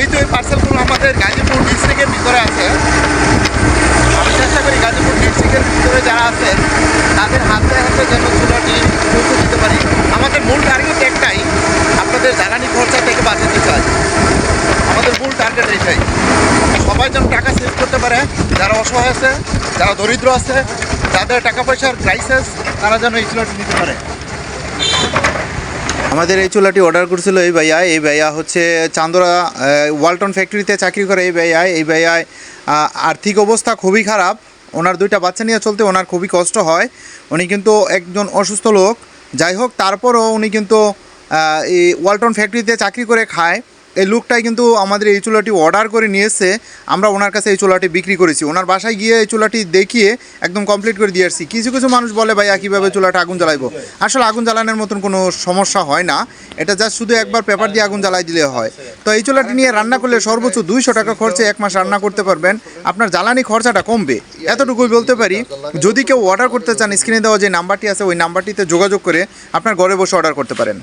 এই যে পার্সেলগুলো আমাদের গাজীপুর ডিস্ট্রিক্টের ভিতরে আছে, আমি চেষ্টা করি গাজীপুর ডিস্ট্রিক্টের ভিতরে যারা আছে, তাদের হাতে হাতে যেন চুলাটি পৌঁছে দিতে পারি। আমাদের মূল টার্গেট একটাই, আপনাদের জ্বালানি খরচা থেকে বাঁচিয়ে দিতে হয়। আমাদের মূল টার্গেট এইটাই সবাই যেন টাকা সেভ করতে পারে, যারা অসহায় আছে, যারা দরিদ্র আছে, যাদের টাকা পয়সার ক্রাইসিস তারা যেন এই চুলাটি নিতে পারে। আমাদের এই চুলাটি অর্ডার করছিল এই ভাইয়া এই ভাইয়া হচ্ছে চান্দরা ওয়াল্টন ফ্যাক্টরিতে চাকরি করে এই ভাইয়া এই ভাইয়ায় আর্থিক অবস্থা খুবই খারাপ। ওনার দুইটা বাচ্চা নিয়ে চলতে ওনার খুবই কষ্ট হয়। উনি কিন্তু একজন অসুস্থ লোক। যাই হোক, তারপরও উনি কিন্তু এই ওয়ালটন ফ্যাক্টরিতে চাকরি করে খায়। এই লোকটাই কিন্তু আমাদের এই চুলাটি অর্ডার করে নিয়ে এসছে আমরা ওনার কাছে এই চুলাটি বিক্রি করেছি। ওনার বাসায় গিয়ে এই চুলাটি দেখিয়ে একদম কমপ্লিট করে দিয়ে আসছি। কিছু কিছু মানুষ বলে ভাইয়া কীভাবে চুলাটা আগুন জ্বালাইবো। আসলে আগুন জ্বালানোর মতন কোনো সমস্যা হয় না। এটা জাস্ট শুধু একবার পেপার দিয়ে আগুন জ্বালাই দিলে হয়। তো এই চুলাটি নিয়ে রান্না করলে সর্বোচ্চ দুইশো টাকা খরচে এক মাস রান্না করতে পারবেন। আপনার জ্বালানি খরচাটা কমবে। এতটুকুই বলতে পারি, যদি কেউ অর্ডার করতে চান স্ক্রিনে দেওয়া যে নাম্বারটি আছে, ওই নাম্বারটিতে যোগাযোগ করে আপনার ঘরে বসে অর্ডার করতে পারেন।